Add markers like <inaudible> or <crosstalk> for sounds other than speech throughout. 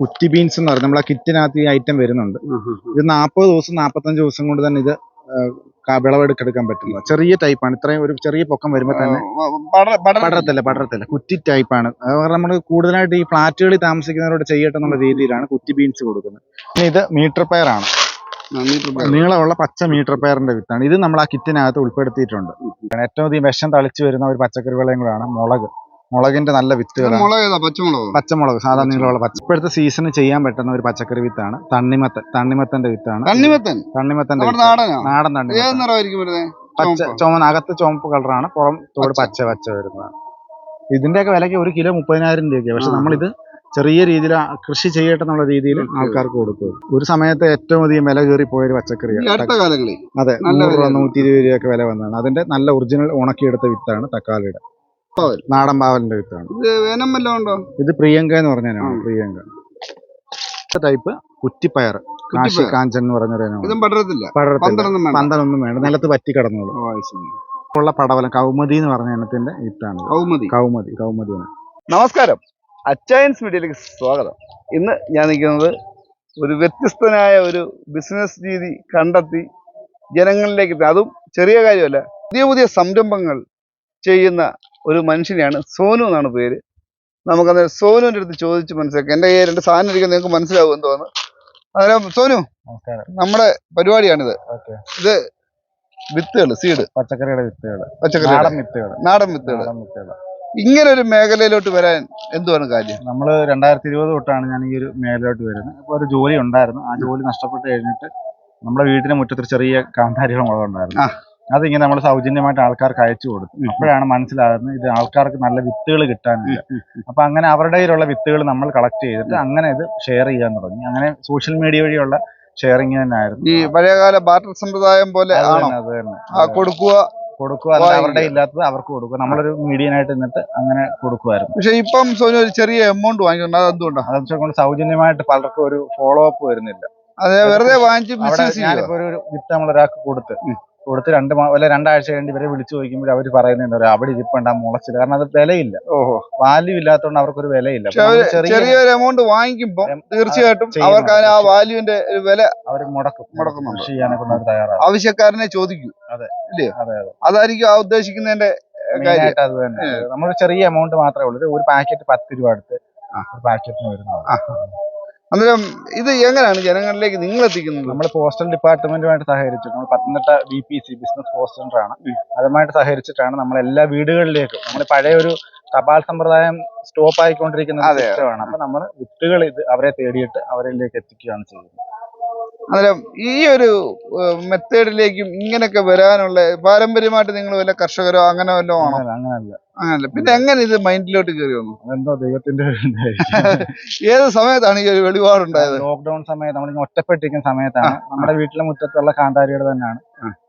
കുറ്റി ബീൻസ് എന്ന് പറയുന്നത് നമ്മളെ കിറ്റിനകത്ത് ഈ ഐറ്റം വരുന്നുണ്ട്. ഇത് നാൽപ്പത് ദിവസം നാൽപ്പത്തഞ്ച് ദിവസം കൊണ്ട് തന്നെ ഇത് വിളവെടുക്കെടുക്കാൻ പറ്റില്ല ചെറിയ ടൈപ്പാണ് ഇത്രയും ഒരു ചെറിയ പൊക്കം വരുമ്പോൾ തന്നെ പടരത്തില്ല പടരത്തില്ല കുറ്റി ടൈപ്പാണ് അതുകൊണ്ട് നമ്മൾ കൂടുതലായിട്ട് ഈ ഫ്ലാറ്റുകളിൽ താമസിക്കുന്നവരോട് ചെയ്യട്ടെ എന്നുള്ള രീതിയിലാണ് കുറ്റി ബീൻസ് കൊടുക്കുന്നത്. ഇത് മീറ്റർ പയറാണ് നീളമുള്ള പച്ച മീറ്റർ പയറിന്റെ വിത്താണ്. ഇത് നമ്മൾ ആ കിറ്റിനകത്ത് ഉൾപ്പെടുത്തിയിട്ടുണ്ട് ഏറ്റവും അധികം വിഷം തളിച്ചു വരുന്ന ഒരു പച്ചക്കറി വിളയും കൂടാണ് മുളക്. മുളകിന്റെ നല്ല വിത്തുകളാണ്. പച്ചമുളക്? പച്ചമുളകോ സാധാ നീളമുള്ള പച്ച ഇപ്പോഴത്തെ സീസണിൽ ചെയ്യാൻ പറ്റുന്ന ഒരു പച്ചക്കറി വിത്താണ് തണ്ണിമത്തൻ. തണ്ണിമത്തന്റെ വിത്താണ്. തണ്ണിമത്തൻ? തണ്ണിമത്തന്റെ നാടൻ തണ്ണിമത്തൻ. പച്ച ചുമന്ന അകത്ത് ചുമപ്പ് കളറാണ് പുറം തോട് പച്ച. പച്ച വരുന്നത് വരുന്നതാണ്. ഇതിന്റെയൊക്കെ വിലയ്ക്ക് ഒരു കിലോ മുപ്പതിനായിരം രൂപയൊക്കെ. പക്ഷെ. നമ്മളിത് ചെറിയ രീതിയിൽ കൃഷി ചെയ്യട്ടെ എന്നുള്ള രീതിയിൽ. ആൾക്കാർക്ക് കൊടുക്കും. ഒരു സമയത്ത് ഏറ്റവും അധികം വില കയറി പോയ ഒരു ഈ പച്ചക്കറിയാണ് അതെ നൂറ് രൂപ നൂറ്റി ഇരുപത് രൂപയൊക്കെ വില വന്നതാണ്. അതിന്റെ നല്ല ഒറിജിനൽ ഉണക്കിയെടുത്ത വിത്താണ് തക്കാളിയുടെ. പാവൽ. നാടൻ പാവലിന്റെ വിത്താണ്. ഇത് വേനം വല്ലതും ഉണ്ടോ? ഇത് പ്രിയങ്ക എന്ന് പറഞ്ഞാണ് പ്രിയങ്ക. ടൈപ്പ് കുറ്റിപ്പയർ. കാശി കാഞ്ചൻ എന്ന് പറഞ്ഞൊരു ഇനമാണ്. ഇതും പടരത്തില്ല. പടരത്തില്ല. പന്തലൊന്നും വേണ്ട. നിലത്ത് പറ്റി കിടന്നോളൂ. ഉള്ള പടവലം കൗമുദി എന്ന് പറഞ്ഞ ഇനത്തിന്റെ വിത്താണ്. കൗമുദി കൗമുദി കൗമുദി നമസ്കാരം. അച്ചയൻസ് മീഡിയയിലേക്ക് സ്വാഗതം. ഇന്ന് ഞാൻ നിൽക്കുന്നത് ഒരു വ്യത്യസ്തനായ ഒരു ബിസിനസ് രീതി കണ്ടെത്തി ജനങ്ങളിലേക്ക് അതും ചെറിയ കാര്യമല്ല. പുതിയ പുതിയ സംരംഭങ്ങൾ ചെയ്യുന്ന ഒരു മനുഷ്യനെയാണ്. സോനു എന്നാണ് പേര്. നമുക്കത് സോനുവിന്റെ അടുത്ത് ചോദിച്ച് മനസ്സിലാക്കാം. എന്റെ കയ്യിൽ രണ്ട് സാധനം ഇരിക്കുന്നത് നിങ്ങൾക്ക് മനസ്സിലാവും എന്ന് തോന്നുന്നു. അന്നേരം സോനു നമ്മുടെ പരിപാടിയാണിത്. ഇത് വിത്തുകൾ സീഡ്. പച്ചക്കറിയുടെ വിത്തുകൾ പച്ചക്കറി നാടൻ വിത്തുകൾ നാടൻ വിത്തുകൾ ഇങ്ങനെ ഒരു മേഖലയിലോട്ട് വരാൻ എന്തുവാണ് കാര്യം? നമ്മൾ രണ്ടായിരത്തി ഇരുപത് തൊട്ടാണ് ഞാൻ ഈ ഒരു മേഖലയിലോട്ട് വരുന്നത്. അപ്പോൾ ഒരു ജോലി ഉണ്ടായിരുന്നു. ആ ജോലി നഷ്ടപ്പെട്ട് കഴിഞ്ഞിട്ട് നമ്മുടെ വീട്ടിന് മുറ്റത്തൊരു ചെറിയ കാന്താരിയുടെ മുളകുണ്ടായിരുന്നു. അതിങ്ങനെ നമ്മൾ സൗജന്യമായിട്ട് ആൾക്കാർക്ക് അയച്ചു കൊടുത്തു. അപ്പോഴാണ് മനസ്സിലാകുന്നത് ഇത് ആൾക്കാർക്ക് നല്ല വിത്തുകൾ കിട്ടാനില്ല അപ്പൊ അങ്ങനെ അവരുടെ കയ്യിലുള്ള വിത്തുകൾ നമ്മൾ കളക്ട് ചെയ്തിട്ട് അങ്ങനെ ഇത് ഷെയർ ചെയ്യാൻ തുടങ്ങി. അങ്ങനെ സോഷ്യൽ മീഡിയ വഴിയുള്ള ഷെയറിങ് തന്നെ ആയിരുന്നു. ഈ പഴയകാല ബാർട്ടർ സമ്പ്രദായം പോലെ അത് തന്നെ, കൊടുക്കുക. കൊടുക്കുക അല്ല. അവരുടെ ഇല്ലാത്തത് അവർക്ക് കൊടുക്കുക. നമ്മളൊരു മീഡിയനായിട്ട് നിന്നിട്ട് അങ്ങനെ കൊടുക്കുമായിരുന്നു. പക്ഷെ ഇപ്പം സോനു ഒരു ചെറിയ എമൗണ്ട് വാങ്ങിക്കുന്നുണ്ട് അതെന്തുകൊണ്ടാണ് അതെന്ന് കൊണ്ട് സൗജന്യമായിട്ട് പലർക്കും ഒരു ഫോളോ അപ്പ് വരുന്നില്ല. അതെ വെറുതെ വാങ്ങിച്ച് ഞാനിപ്പോ ഒരു വിത്ത് നമ്മൾ ഒരാൾക്ക് കൊടുത്ത് കൊടുത്ത് രണ്ട് അല്ല രണ്ടാഴ്ച കഴിഞ്ഞ് ഇവരെ വിളിച്ചു ചോദിക്കുമ്പോൾ അവർ പറയുന്നത് "ഒരു അവിടെ ഇരിപ്പണ്ട മുളച്ചില്ല കാരണം അത് വിലയില്ല. ഓഹോ. വാല്യൂ ഇല്ലാത്തതുകൊണ്ട് അവർക്കൊരു വിലയില്ല. ചെറിയൊരു എമൗണ്ട് വാങ്ങിക്കുമ്പോൾ തീർച്ചയായിട്ടും. അവർക്ക് ആ വാല്യൂവിന്റെ ഒരു വില അവർ മുടക്കും. മുടക്കുന്നുണ്ട്. ചെയ്യാനെ കൊണ്ട് അവർ തയ്യാറാണ്. ആവശ്യക്കാരനെ ചോദിക്കൂ. അതെ. അതെ അതായിരിക്കും ആ ഉദ്ദേശിക്കുന്നതിന്റെ കാര്യം. മെയിനായിട്ട് അത് തന്നെ. നമ്മൾ ചെറിയ എമൗണ്ട് മാത്രമേ ഉള്ളൂ. ഒരു- ഒരു പാക്കറ്റ് പത്ത് രൂപ അടുത്ത് ഒരു പാക്കറ്റിന് വരുന്നത്. അന്നേരം ഇത് എങ്ങനെയാണ് ജനങ്ങളിലേക്ക് നിങ്ങൾ എത്തിക്കുന്നത് നമ്മൾ പോസ്റ്റൽ ഡിപ്പാർട്ട്മെന്റുമായിട്ട് സഹകരിച്ചിട്ട് നമ്മൾ Pathanamthitta B P C business post centre ആണ് അതുമായിട്ട് സഹകരിച്ചിട്ടാണ് നമ്മൾ എല്ലാ വീടുകളിലേക്കും നമ്മൾ പഴയ ഒരു തപാൽ സമ്പ്രദായം സ്റ്റോപ്പ് ആയിക്കൊണ്ടിരിക്കുന്ന. സിസ്റ്റമാണ് അപ്പൊ നമ്മൾ വിത്തുകൾ ഇത് അവരെ തേടിയിട്ട് അവരിലേക്ക് എത്തിക്കുകയാണ് ചെയ്യുന്നത്. അന്നേരം ഈ ഒരു മെത്തേഡിലേക്കും ഇങ്ങനെയൊക്കെ വരാനുള്ള പാരമ്പര്യമായിട്ട് നിങ്ങൾ വല്ല കർഷകരോ അങ്ങനെ വല്ലതും ആണോ? അങ്ങനല്ല അങ്ങനല്ല. പിന്നെ എങ്ങനെ ഇത് മൈൻഡിലോട്ട് കയറി വന്നു? എന്തോ ദൈവത്തിന്റെ ഏത് സമയത്താണ് ഈ ഒരു വെളിപാടുണ്ടായത്? ലോക്ക്ഡൌൺ സമയത്ത് നമ്മൾ ഒറ്റപ്പെട്ടിരിക്കുന്ന സമയത്താണ്. നമ്മുടെ വീട്ടിലെ മുറ്റത്തുള്ള കാന്താരിയുടെ തന്നെയാണ്.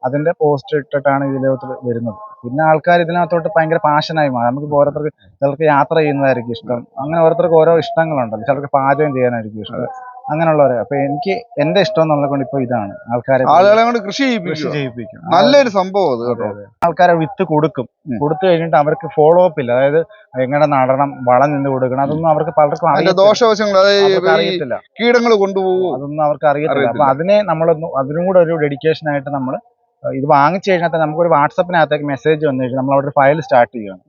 അതിന്റെ പോസ്റ്റ് ഇട്ടിട്ടാണ് ഇതിലോട്ട് വരുന്നത്. പിന്നെ ആൾക്കാർ ഇതിനകത്തോട്ട് ഭയങ്കര പാഷനായി മാറും. നമുക്ക് ഓരോരുത്തർക്ക് ചിലർക്ക് യാത്ര ചെയ്യുന്നതായിരിക്കും ഇഷ്ടം. അങ്ങനെ ഓരോരുത്തർക്ക് ഓരോ ഇഷ്ടങ്ങളുണ്ടല്ലോ ചിലർക്ക് പാചകം ചെയ്യാനായിരിക്കും ഇഷ്ടം. അങ്ങനെയുള്ളവരെ. അപ്പൊ എനിക്ക് എന്റെ ഇഷ്ടം എന്നുള്ളത് കൊണ്ട് ഇപ്പൊ ഇതാണ്. ആൾക്കാരെ ആളുകളെ കൊണ്ട് കൃഷി കൃഷി ചെയ്യിപ്പിക്കും. നല്ലൊരു സംഭവം അത് കേട്ടോ. ആൾക്കാരെ വിത്ത് കൊടുക്കും. കൊടുത്തു കഴിഞ്ഞിട്ട് അവർക്ക് ഫോളോ അപ്പ് ഇല്ല. അതായത് എങ്ങനെ നടണം വളം നിന്ന് കൊടുക്കണം അതൊന്നും അവർക്ക് പലർക്കും ദോഷവശങ്ങൾ അറിയത്തില്ല. കീടങ്ങൾ കൊണ്ടുപോകും അതൊന്നും അവർക്ക് അറിയത്തില്ല. അപ്പൊ. അതിനെ നമ്മളൊന്ന് അതിനും കൂടെ ഒരു ഡെഡിക്കേഷൻ ആയിട്ട് നമ്മൾ ഇത് വാങ്ങിച്ചു കഴിഞ്ഞാൽ തന്നെ നമുക്കൊരു വാട്സപ്പിനകത്തേക്ക് മെസ്സേജ് വന്നു കഴിഞ്ഞാൽ നമ്മൾ അവിടെ ഒരു ഫയൽ സ്റ്റാർട്ട് ചെയ്യുകയാണ്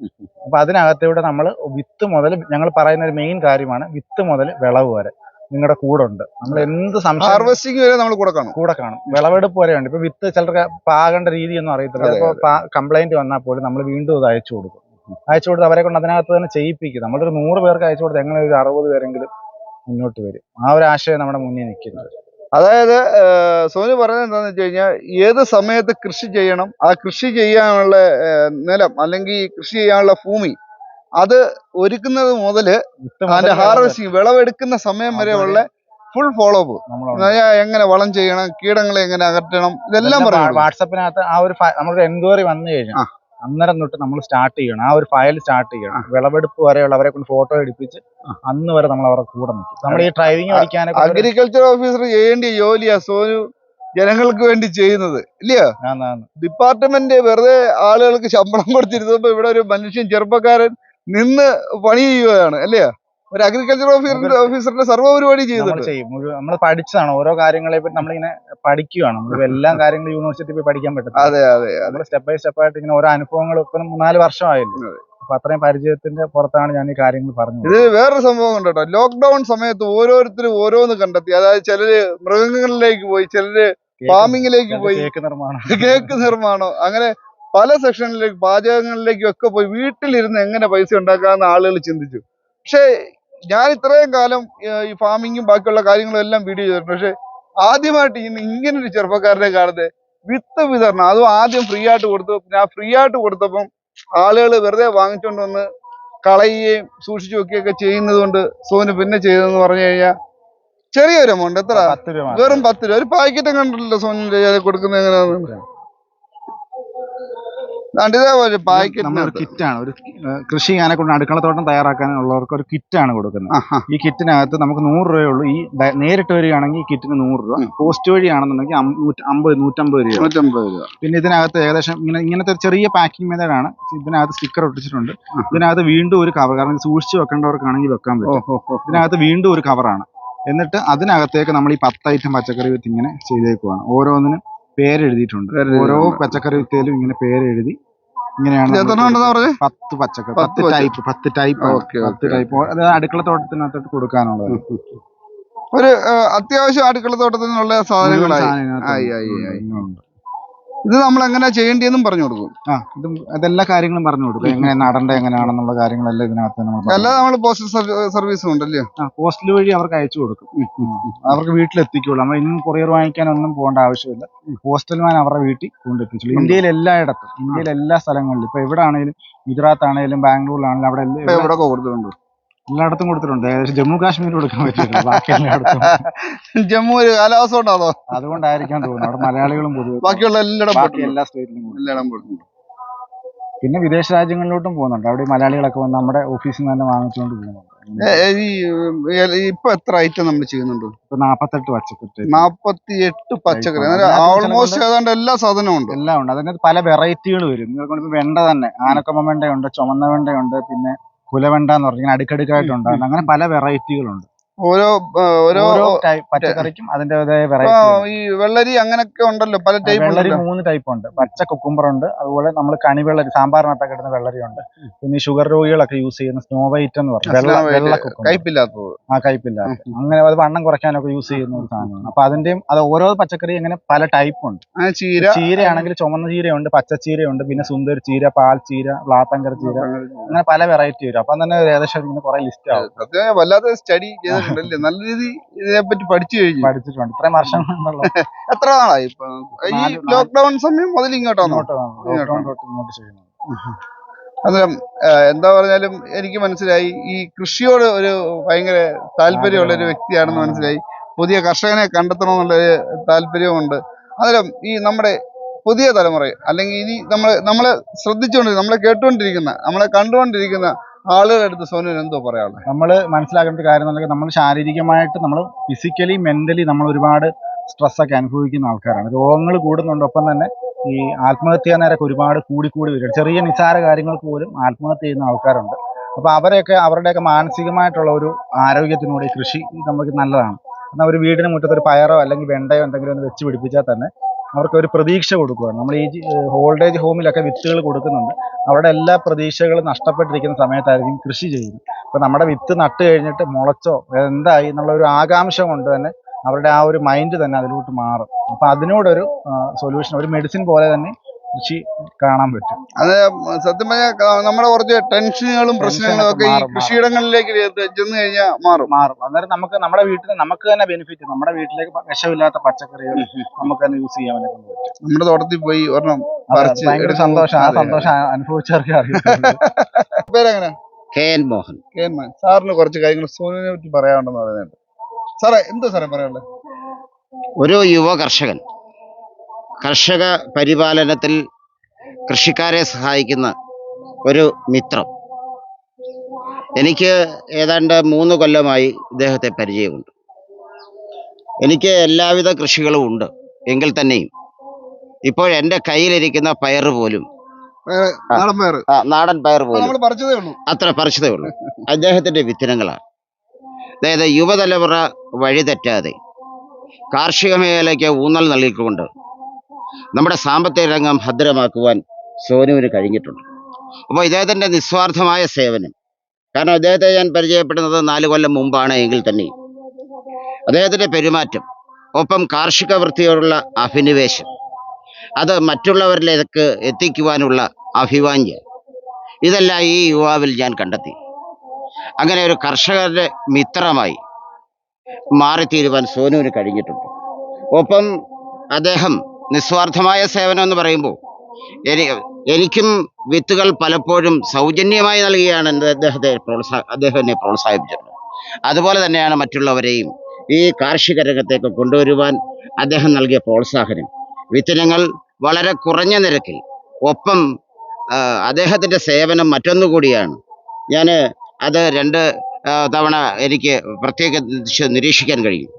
അപ്പൊ അതിനകത്തൂടെ നമ്മൾ വിത്ത് മുതൽ ഞങ്ങൾ പറയുന്ന ഒരു മെയിൻ കാര്യമാണ് വിത്ത് മുതൽ വിളവ് വരെ. നിങ്ങളുടെ കൂടെ ഉണ്ട് നമ്മൾ എന്ത് സംശയം ഹാർവെസ്റ്റിംഗ് വരെ നമ്മൾ കൂടെ കാണും. കൂടെ കാണും. വിളവെടുപ്പ് വരെ ഉണ്ട് ഇപ്പൊ വിത്ത് ചിലർക്ക് പാകേണ്ട രീതിയൊന്നും അറിയത്തില്ല. ഇപ്പോൾ കംപ്ലൈന്റ് വന്നാൽ പോലും നമ്മൾ വീണ്ടും അത് അയച്ചു കൊടുക്കും. അയച്ചു കൊടുത്ത് അവരെ കൊണ്ട് അതിനകത്ത് തന്നെ ചെയ്യിപ്പിക്കും. നമ്മളൊരു നൂറ് പേർക്ക് അയച്ചു കൊടുത്ത് എങ്ങനെ ഒരു അറുപത് പേരെങ്കിലും മുന്നോട്ട് വരും. ആ ഒരു ആശയം നമ്മുടെ മുന്നിൽ നിൽക്കുന്നത് അതായത് സോനു പറയുന്നത് എന്താന്ന് വെച്ച് കഴിഞ്ഞാൽ ഏത് സമയത്ത് കൃഷി ചെയ്യണം ആ കൃഷി ചെയ്യാനുള്ള നിലം അല്ലെങ്കിൽ കൃഷി ചെയ്യാനുള്ള ഭൂമി അത് ഒരുക്കുന്നത് മുതൽ മുതൽ അതിന്റെ ഹാർവെസ്റ്റിംഗ് വിളവെടുക്കുന്ന സമയം വരെ ഉള്ള ഫുൾ ഫോളോ അപ്പ്. എങ്ങനെ വളം ചെയ്യണം കീടങ്ങളെ എങ്ങനെ അകറ്റണം ഇതെല്ലാം പറയണം വാട്സപ്പിനകത്ത് ആ ഒരു നമ്മുടെ നമ്മളൊരു എൻക്വയറി വന്നു കഴിഞ്ഞാൽ. അന്നേരം തൊട്ട് നമ്മൾ സ്റ്റാർട്ട് ചെയ്യണം. ആ ഒരു ഫയൽ സ്റ്റാർട്ട് ചെയ്യണം. വിളവെടുപ്പ് വരെയുള്ള അവരെ കൊണ്ട് ഫോട്ടോ എടുപ്പിച്ച് അന്ന് വരെ നമ്മൾ അവരുടെ കൂടെ നിൽക്കും. നമ്മൾ ഈ ഡ്രൈവിംഗ് പഠിക്കാൻ അഗ്രികൾച്ചർ ഓഫീസർ ചെയ്യേണ്ട ജോലിയാ സോനു ജനങ്ങൾക്ക് വേണ്ടി ചെയ്യുന്നത്. ഇല്ലയോ. ഡിപ്പാർട്ട്മെന്റ് വെറുതെ ആളുകൾക്ക് ശമ്പളം കൊടുത്തിരുന്നപ്പോ ഇവിടെ ഒരു മനുഷ്യൻ ചെറുപ്പക്കാരൻ നിന്ന് പണി ചെയ്യുകയാണ് അല്ലേ? ഒരു അഗ്രികൾച്ചർ ഓഫീസറിന്റെ ഓഫീസറിന്റെ സർവ പരിപാടി ചെയ്തിട്ടുണ്ട് നമ്മൾ പഠിച്ചതാണ്. ഓരോ കാര്യങ്ങളെ പറ്റി നമ്മളിങ്ങനെ പഠിക്കുകയാണ് നമ്മൾ എല്ലാ കാര്യങ്ങളും യൂണിവേഴ്സിറ്റി പോയി പഠിക്കാൻ പറ്റും അതെ അതെ നമ്മൾ സ്റ്റെപ്പ് ബൈ സ്റ്റെപ്പ് ആയിട്ട് ഇങ്ങനെ ഓരോ അനുഭവങ്ങൾ ഇപ്പം മൂന്നാൽ വർഷമായല്ലോ. അപ്പൊ അത്രയും പരിചയത്തിന്റെ പുറത്താണ് ഞാൻ ഈ കാര്യങ്ങൾ പറഞ്ഞത്. ഇത് വേറൊരു സംഭവം കേട്ടോ. ലോക്ക്ഡൌൺ സമയത്ത് ഓരോരുത്തരും ഓരോന്ന് കണ്ടെത്തി. അതായത് ചിലര് മൃഗങ്ങളിലേക്ക് പോയി ചിലര് ഫാമിങ്ങിലേക്ക് പോയി. കേക്ക് നിർമ്മാണം. കേക്ക് നിർമ്മാണം. അങ്ങനെ പല സെക്ഷനിലേക്ക് പാചകങ്ങളിലേക്കും ഒക്കെ പോയി വീട്ടിലിരുന്ന് എങ്ങനെ പൈസ ഉണ്ടാക്കാമെന്ന് ആളുകൾ ചിന്തിച്ചു. പക്ഷേ ഞാൻ ഇത്രയും കാലം ഈ ഫാമിങ്ങും ബാക്കിയുള്ള കാര്യങ്ങളും എല്ലാം വീഡിയോ ചെയ്തിട്ടുണ്ട്. പക്ഷെ ആദ്യമായിട്ട് ഇന്ന് ഇങ്ങനെ ഒരു ചെറുപ്പക്കാരനെ കാണുന്നത് വിത്ത് വിതരണം. അതും ആദ്യം ഫ്രീ ആയിട്ട് കൊടുത്തു ഞാൻ ഫ്രീ ആയിട്ട് കൊടുത്തപ്പം ആളുകൾ വെറുതെ വാങ്ങിച്ചുകൊണ്ട് വന്ന് കളയുകയും സൂക്ഷിച്ചു വെക്കുകയൊക്കെ ചെയ്യുന്നത് കൊണ്ട് സോന് പിന്നെ ചെയ്തതെന്ന് പറഞ്ഞു കഴിഞ്ഞാൽ ചെറിയൊരു എമൗണ്ട് എത്ര. വെറും പത്ത് രൂപ. ഒരു പാക്കറ്റ് കണ്ടിട്ടില്ല സോനിന്റെ കൊടുക്കുന്നത് എങ്ങനെയാന്ന്? നമ്മളൊരു കിറ്റാണ്. ഒരു കൃഷി ചെയ്യാനെ കൊണ്ട് അടുക്കളത്തോട്ടം തയ്യാറാക്കാനുള്ളവർക്ക് ഒരു കിറ്റാണ് കൊടുക്കുന്നത്. ഈ കിറ്റിനകത്ത് നമുക്ക് നൂറ് രൂപയേ ഉള്ളൂ ഈ നേരിട്ട് വരികയാണെങ്കിൽ ഈ കിറ്റിന് നൂറ് രൂപ. പോസ്റ്റ് വഴിയാണെന്നുണ്ടെങ്കിൽ അമ്പത് നൂറ്റമ്പത് രൂപ. നൂറ്റമ്പത് രൂപ. പിന്നെ ഇതിനകത്ത് ഏകദേശം ഇങ്ങനെ ഇങ്ങനത്തെ ഒരു ചെറിയ പാക്കിംഗ് മെത്തേഡാണ് ഇതിനകത്ത് സ്റ്റിക്കർ ഒട്ടിച്ചിട്ടുണ്ട്. ഇതിനകത്ത് വീണ്ടും ഒരു കവർ കാരണം സൂക്ഷിച്ച് വെക്കേണ്ടവർക്കാണെങ്കിൽ വെക്കാൻ പറ്റും. ഇതിനകത്ത് വീണ്ടും ഒരു കവറാണ്. എന്നിട്ട് അതിനകത്തേക്ക് നമ്മൾ ഈ പത്ത് ഐറ്റം പച്ചക്കറി വിത്ത് ഇങ്ങനെ ചെയ്തേക്കുവാണ്. ഓരോന്നിനും പേരെഴുതിയിട്ടുണ്ട്. പേര് ഓരോ പച്ചക്കറി വിത്തേലും ഇങ്ങനെ പേരെഴുതി ഇങ്ങനെയാണ് പത്ത് പച്ചക്കറി പത്ത് ടൈപ്പ് പത്ത് ടൈപ്പ് ഓക്കെ, പത്ത് ടൈപ്പ് അതായത് അടുക്കള തോട്ടത്തിനകത്തോട്ട് കൊടുക്കാനുള്ളത്. ഒരു അത്യാവശ്യം അടുക്കള തോട്ടത്തിനുള്ള സാധനങ്ങളായി. ഇത് നമ്മൾ എങ്ങനെ ചെയ്യേണ്ടതെന്നും പറഞ്ഞു കൊടുക്കും. ആ ഇത് അതെല്ലാ കാര്യങ്ങളും പറഞ്ഞു കൊടുക്കും. എങ്ങനെ നടണ്ട എങ്ങനെയാണെന്നുള്ള കാര്യങ്ങളെല്ലാം ഇതിനകത്ത് നമ്മൾ അല്ലാതെ നമ്മൾ പോസ്റ്റൽ സർവീസും ആ പോസ്റ്റൽ വഴി അവർക്ക് അയച്ചു കൊടുക്കും. അവർക്ക് വീട്ടിലെത്തിക്കുള്ളൂ. നമ്മൾ ഇന്നും കൊറിയർ വാങ്ങിക്കാനൊന്നും പോകേണ്ട ആവശ്യമില്ല. പോസ്റ്റൽമാൻ അവരുടെ വീട്ടിൽ കൊണ്ടെത്തിച്ചുള്ളൂ ഇന്ത്യയിൽ എല്ലായിടത്തും ഇന്ത്യയിൽ എല്ലാ സ്ഥലങ്ങളിലും. ഇപ്പൊ എവിടെ ആണെങ്കിലും ഗുജറാത്ത് ആണെങ്കിലും ബാംഗ്ലൂരിലാണെങ്കിലും അവിടെ എല്ലാം എവിടെയൊക്കെ കൊടുത്തിട്ടുണ്ട് എല്ലായിടത്തും കൊടുത്തിട്ടുണ്ട്. ഏകദേശം ജമ്മു കാശ്മീരിൽ കൊടുക്കാൻ പറ്റില്ല ബാക്കി എല്ലായിടത്തും. <laughs> ജമ്മു ഒരു കാലാവസ്ഥ ഉണ്ടാവോ അതുകൊണ്ടായിരിക്കാൻ തോന്നുന്നു അവിടെ മലയാളികളും പൊതുവെ <laughs> ബാക്കിയുള്ള എല്ലാ സ്റ്റേറ്റിലും. എല്ലായിടം പിന്നെ വിദേശ രാജ്യങ്ങളിലോട്ടും പോകുന്നുണ്ട്. അവിടെ മലയാളികളൊക്കെ വന്ന് നമ്മുടെ ഓഫീസിൽ നിന്ന് തന്നെ വാങ്ങിച്ചുകൊണ്ട് പോകുന്നുണ്ട്. ഈ ഇപ്പൊ എത്ര ഐറ്റം നമ്മൾ ചെയ്യുന്നുണ്ട്? നാപ്പത്തെട്ട് പച്ചക്കറി നാപ്പത്തി എട്ട് പച്ചക്കറി. ഓൾമോസ്റ്റ് ഏതാണ്ട് എല്ലാ സാധനവും ഉണ്ട്. എല്ലാം ഉണ്ട്. അതിനകത്ത് പല വെറൈറ്റികൾ വരും. വെണ്ട തന്നെ ആനക്കൊമ്മ വെണ്ടയുണ്ട് ചുമന്ന വെണ്ടയുണ്ട് പിന്നെ കുലവെണ്ട എന്ന് പറഞ്ഞാൽ അടുക്കടുക്കായിട്ട് ഉണ്ടാകുന്ന അങ്ങനെ പല വെറൈറ്റികളുണ്ട്. ഓരോ ഓരോ പച്ചക്കറിക്കും അതിന്റേതായ ഇപ്പൊ വെറൈറ്റി ഈ വെള്ളരി അങ്ങനെയൊക്കെ ഉണ്ടല്ലോ പല ടൈപ്പ് വെള്ളരി മൂന്ന് ടൈപ്പ് ഉണ്ട്. പച്ച കുക്കുംബർ ഉണ്ട് അതുപോലെ നമ്മൾ കണിവെള്ളരി സാമ്പാറിനകത്തൊക്കെ ഇടുന്ന വെള്ളരി ഉണ്ട് പിന്നെ ഷുഗർ രോഗികളൊക്കെ യൂസ് ചെയ്യുന്ന സ്നോ വൈറ്റ് എന്ന് പറഞ്ഞു വെള്ള കുക്കുംബർ കയ്പില്ലാത്തത് ആ കയ്പില്ല. അങ്ങനെ അത് വണ്ണം കുറയ്ക്കാനൊക്കെ യൂസ് ചെയ്യുന്ന ഒരു സാധനമാണ്. അപ്പൊ അതിന്റെയും അത് ഓരോ പച്ചക്കറി ഇങ്ങനെ പല ടൈപ്പ് ഉണ്ട്. ചീര. ചീരയാണെങ്കിൽ ചുമന്ന ചീരയുണ്ട് പച്ച ചീരയുണ്ട് പിന്നെ സുന്ദരി ചീര പാൽ ചീര വ്ലാത്തങ്കര ചീര അങ്ങനെ പല വെറൈറ്റി വരും. അപ്പം തന്നെ ഏകദേശം ഇങ്ങനെ കുറെ ലിസ്റ്റ് ആവും. സത്യം വല്ലാതെ സ്റ്റഡി ചെയ്തിട്ടുണ്ടല്ലേ? നല്ല രീതി ഇതിനെപ്പറ്റി പഠിച്ചു കഴിഞ്ഞു. പഠിച്ചിട്ടുണ്ട്. ഇത്രയും വർഷം <laughs> എത്ര നാളായി ഈ ലോക്ക്ഡൌൺ സമയം മുതൽ ഇങ്ങോട്ടാണ്? ഇങ്ങോട്ട് ചെയ്യുന്നത് തൊട്ട് ഇങ്ങോട്ട് ചെയ്യുന്നു അന്നേരം എന്താ പറഞ്ഞാലും എനിക്ക് മനസ്സിലായി. ഈ കൃഷിയോട് ഒരു ഭയങ്കര താല്പര്യമുള്ള ഒരു വ്യക്തിയാണെന്ന് മനസ്സിലായി. പുതിയ കർഷകനെ കണ്ടെത്തണമെന്നുള്ളൊരു താല്പര്യമുണ്ട് അന്നേരം ഈ നമ്മുടെ പുതിയ തലമുറ അല്ലെങ്കിൽ ഇനി നമ്മൾ നമ്മളെ ശ്രദ്ധിച്ചുകൊണ്ടിരിക്കുന്ന നമ്മളെ കേട്ടുകൊണ്ടിരിക്കുന്ന നമ്മളെ കണ്ടുകൊണ്ടിരിക്കുന്ന ആളുകളുടെ അടുത്ത് സോനു എന്തോ പറയാനുള്ളത്? നമ്മൾ മനസ്സിലാക്കേണ്ട കാര്യം എന്നുണ്ടെങ്കിൽ നമ്മൾ ശാരീരികമായിട്ട് നമ്മൾ ഫിസിക്കലി മെന്റലി നമ്മൾ ഒരുപാട് സ്ട്രെസ്സൊക്കെ അനുഭവിക്കുന്ന ആൾക്കാരാണ്. രോഗങ്ങൾ കൂടുന്നുണ്ട്. തന്നെ ഈ ആത്മഹത്യാ നിരക്ക് ഒരുപാട് കൂടി കൂടി വരും. ചെറിയ നിസ്സാര കാര്യങ്ങൾക്ക് പോലും ആത്മഹത്യ ചെയ്യുന്ന ആൾക്കാരുണ്ട്. അപ്പൊ അവരെയൊക്കെ അവരുടെയൊക്കെ മാനസികമായിട്ടുള്ള ഒരു ആരോഗ്യത്തിനൂടെ കൃഷി നമുക്ക് നല്ലതാണ്. എന്നാൽ ഒരു വീടിന് മുറ്റത്ത് ഒരു പയറോ അല്ലെങ്കിൽ വെണ്ടയോ എന്തെങ്കിലും ഒന്ന് വെച്ച് പിടിപ്പിച്ചാൽ തന്നെ അവർക്ക് ഒരു പ്രതീക്ഷ കൊടുക്കുകയാണ്. നമ്മൾ ഈ ഓൾഡ് ഹോമിലൊക്കെ വിത്തുകൾ കൊടുക്കുന്നുണ്ട്. അവരുടെ എല്ലാ പ്രതീക്ഷകളും നഷ്ടപ്പെട്ടിരിക്കുന്ന സമയത്തായിരിക്കും കൃഷി ചെയ്യുന്നത്. അപ്പൊ നമ്മുടെ വിത്ത് നട്ട് കഴിഞ്ഞിട്ട് മുളച്ചോ എന്തായി എന്നുള്ള ഒരു ആകാംക്ഷ കൊണ്ട് തന്നെ അവരുടെ ആ ഒരു മൈൻഡ് തന്നെ അതിലോട്ട് മാറും. അപ്പൊ അതിനോടൊരു സൊല്യൂഷൻ ഒരു മെഡിസിൻ പോലെ തന്നെ കൃഷി കാണാൻ പറ്റും. അത് സത്യം പറഞ്ഞാൽ നമ്മുടെ കുറച്ച് ടെൻഷനുകളും പ്രശ്നങ്ങളും ഒക്കെ ഈ. കൃഷിയിടങ്ങളിലേക്ക് ചെന്ന് കഴിഞ്ഞാൽ മാറും. മാറും. അന്നേരം നമുക്ക് നമ്മുടെ വീട്ടിൽ നമുക്ക് തന്നെ ബെനിഫിറ്റ് നമ്മുടെ വീട്ടിലേക്ക് വിഷമില്ലാത്ത പച്ചക്കറികൾ നമുക്ക് തന്നെ യൂസ് ചെയ്യാൻ പറ്റും. നമ്മുടെ തോട്ടത്തിൽ പോയി ഒരെണ്ണം ഭയങ്കര സന്തോഷം ആ സന്തോഷം അനുഭവിച്ചവർക്ക് അറിയാം <laughs> പേരെങ്ങനെ? K N Mohan. K N Mohan. സാറിന് കുറച്ച് കാര്യങ്ങൾ സോനുവിനെ പറ്റി പറയാനുണ്ടെന്ന് പറയുന്നുണ്ട്. സാറേ എന്താ സാറേ പറയാനുള്ളത് ഒരു യുവ കർഷകൻ കർഷക പരിപാലനത്തിൽ കൃഷിക്കാരെ സഹായിക്കുന്ന ഒരു മിത്രം. എനിക്ക് ഏതാണ്ട് മൂന്ന് കൊല്ലമായി ഇദ്ദേഹത്തെ പരിചയമുണ്ട്. എനിക്ക് എല്ലാവിധ കൃഷികളും ഉണ്ട് എങ്കിൽ തന്നെയും. ഇപ്പോൾ എന്റെ കയ്യിലിരിക്കുന്ന പയർ പോലും നാടൻ പയർ പോലും അത്ര പറിച്ചതേ ഉള്ളൂ. അദ്ദേഹത്തിന്റെ വിത്തിനങ്ങളാണ്. അതായത് യുവതലമുറ വഴിതെറ്റാതെ കാർഷിക മേഖലയ്ക്ക് ഊന്നൽ നൽകിക്കൊണ്ട് നമ്മുടെ സാമ്പത്തിക രംഗം ഭദ്രമാക്കുവാൻ സോനുവിന് കഴിഞ്ഞിട്ടുണ്ട്. അപ്പോൾ ഇദ്ദേഹത്തിന്റെ നിസ്വാർത്ഥമായ സേവനം. കാരണം അദ്ദേഹത്തെ ഞാൻ പരിചയപ്പെടുന്നത് നാല് കൊല്ലം മുമ്പാണ് എങ്കിൽ തന്നെ അദ്ദേഹത്തിന്റെ പെരുമാറ്റം ഒപ്പം കാർഷിക വൃത്തിയോടുള്ള അഭിനിവേശം അത് മറ്റുള്ളവരിലേക്ക് എത്തിക്കുവാനുള്ള അഭിവാഞ്യം ഇതെല്ലാം ഈ യുവാവിൽ ഞാൻ കണ്ടെത്തി. അങ്ങനെ ഒരു കർഷകരുടെ മിത്രമായി മാറിത്തീരുവാൻ സോനുവിന് കഴിഞ്ഞിട്ടുണ്ട്. ഒപ്പം അദ്ദേഹം നിസ്വാർത്ഥമായ സേവനം എന്ന് പറയുമ്പോൾ എനി എനിക്കും വിത്തുകൾ പലപ്പോഴും സൗജന്യമായി നൽകിയാണ് എന്റെ അദ്ദേഹത്തെ പ്രോത്സാ അദ്ദേഹം എന്നെ പ്രോത്സാഹിപ്പിച്ചിട്ടുള്ളത് അതുപോലെ തന്നെയാണ് മറ്റുള്ളവരെയും ഈ കാർഷിക രംഗത്തേക്ക് കൊണ്ടുവരുവാൻ അദ്ദേഹം നൽകിയ പ്രോത്സാഹനം. വിത്തിനങ്ങൾ വളരെ കുറഞ്ഞ നിരക്കിൽ. ഒപ്പം അദ്ദേഹത്തിന്റെ സേവനം മറ്റൊന്നുകൂടിയാണ്. ഞാൻ അത് രണ്ട് തവണ എനിക്ക് പ്രത്യേക നിരീക്ഷിക്കാൻ കഴിയും.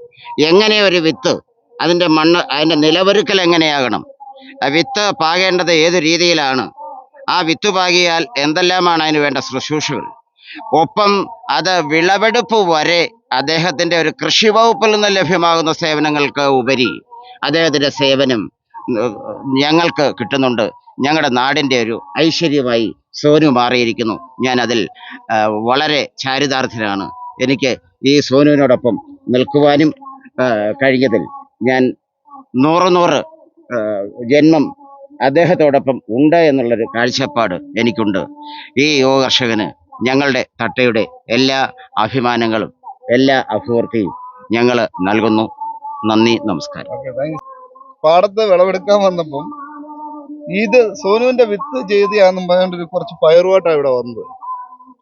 എങ്ങനെ ഒരു വിത്ത് അതിന്റെ മണ്ണ് അതിന്റെ നിലവൊരുക്കൽ എങ്ങനെയാകണം? വിത്ത് പാകേണ്ടത് ഏത് രീതിയിലാണ്? ആ വിത്ത് പാകിയാൽ എന്തെല്ലാമാണ് അതിന് വേണ്ട ശുശ്രൂഷകൾ? ഒപ്പം അത് വിളവെടുപ്പ് വരെ അദ്ദേഹത്തിന്റെ ഒരു കൃഷി വകുപ്പിൽ നിന്ന് ലഭ്യമാകുന്ന സേവനങ്ങൾക്ക് ഉപരി അദ്ദേഹത്തിന്റെ സേവനം ഞങ്ങൾക്ക് കിട്ടുന്നുണ്ട്. ഞങ്ങളുടെ നാടിന്റെ ഒരു ഐശ്വര്യമായി സോനു മാറിയിരിക്കുന്നു. ഞാൻ അതിൽ വളരെ ചാരിതാർത്ഥ്യനാണ്. എനിക്ക് ഈ സോനുവിനോടൊപ്പം നിൽക്കുവാനും കഴിഞ്ഞതിൽ ഞാൻ നൂറ് നൂറ് ജന്മം അദ്ദേഹത്തോടൊപ്പം ഉണ്ട് എന്നുള്ളൊരു കാഴ്ചപ്പാട് എനിക്കുണ്ട്. ഈ യുവ കർഷകന് ഞങ്ങളുടെ തട്ടയുടെ എല്ലാ അഭിമാനങ്ങളും എല്ലാ അഭിവൃദ്ധിയും ഞങ്ങൾ നൽകുന്നു. നന്ദി നമസ്കാരം. പാടത്ത് വിളവെടുക്കാൻ വന്നപ്പം ഇത് സോനുവിന്റെ വിത്ത് ചെയ്തിയാന്നും പറഞ്ഞുകൊണ്ട് കുറച്ച് പയറുമായിട്ടാണ് ഇവിടെ വന്നത്.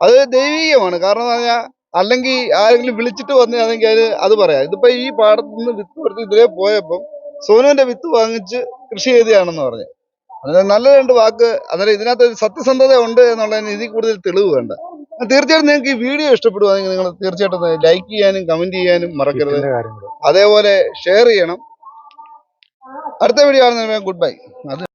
അത് ദൈവീകമാണ് കാരണം എന്ന് പറഞ്ഞാൽ അല്ലെങ്കിൽ ആരെങ്കിലും വിളിച്ചിട്ട് വന്നതാണെങ്കിൽ അത് അത് പറയാം. ഇതിപ്പോ ഈ പാടത്ത് നിന്ന് വിത്ത് കൊടുത്ത് ഇതിലേ പോയപ്പം സോനുവിന്റെ വിത്ത് വാങ്ങിച്ച് കൃഷി ചെയ്തതാണെന്ന് പറഞ്ഞു. അതായത് നല്ല രണ്ട് വാക്ക് അന്നേരം ഇതിനകത്ത് സത്യസന്ധത ഉണ്ട് എന്നുള്ളതിന് ഇതിൽ കൂടുതൽ തെളിവ് വേണ്ട. തീർച്ചയായിട്ടും നിങ്ങൾക്ക് ഈ വീഡിയോ ഇഷ്ടപ്പെടുവാണെങ്കിൽ നിങ്ങൾ തീർച്ചയായിട്ടും ലൈക്ക് ചെയ്യാനും കമന്റ് ചെയ്യാനും മറക്കരുത്. അതേപോലെ ഷെയർ ചെയ്യണം. അടുത്ത വീഡിയോ ആണെന്ന് ഗുഡ് ബൈ അത്